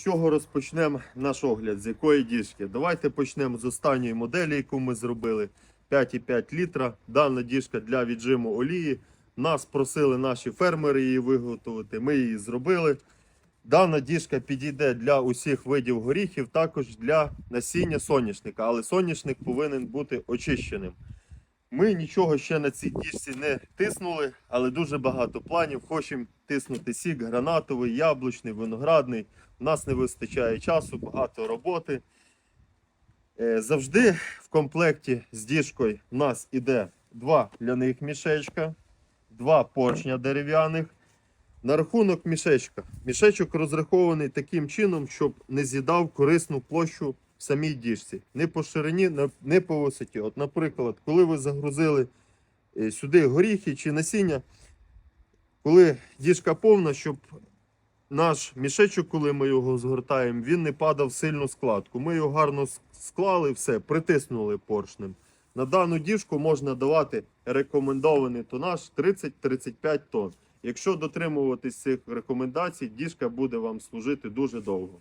чого розпочнемо наш огляд? З якої діжки? Давайте почнемо з останньої моделі, яку ми зробили. 5,5 літра. Дана діжка для віджиму олії. Нас просили наші фермери її виготовити. Ми її зробили. Дана діжка підійде для усіх видів горіхів, також для насіння соняшника, але соняшник повинен бути очищеним. Ми нічого ще на цій діжці не тиснули, але дуже багато планів. Хочемо тиснути сік гранатовий, яблучний, виноградний. У нас не вистачає часу, багато роботи. Е, Завжди в комплекті з діжкою в нас іде два ляних мішечка, два поршня дерев'яних. На рахунок мішечка. Мішечок розрахований таким чином, щоб не з'їдав корисну площу в самій діжці. Не по ширині, не по висоті. От, наприклад, коли ви загрузили е, сюди горіхи чи насіння, коли діжка повна, щоб наш мішечок, коли ми його згортаємо, він не падав сильну складку. Ми його гарно склали, все, притиснули поршнем. На дану діжку можна давати рекомендований тонаж 30-35 тонн. Якщо дотримуватись цих рекомендацій, діжка буде вам служити дуже довго.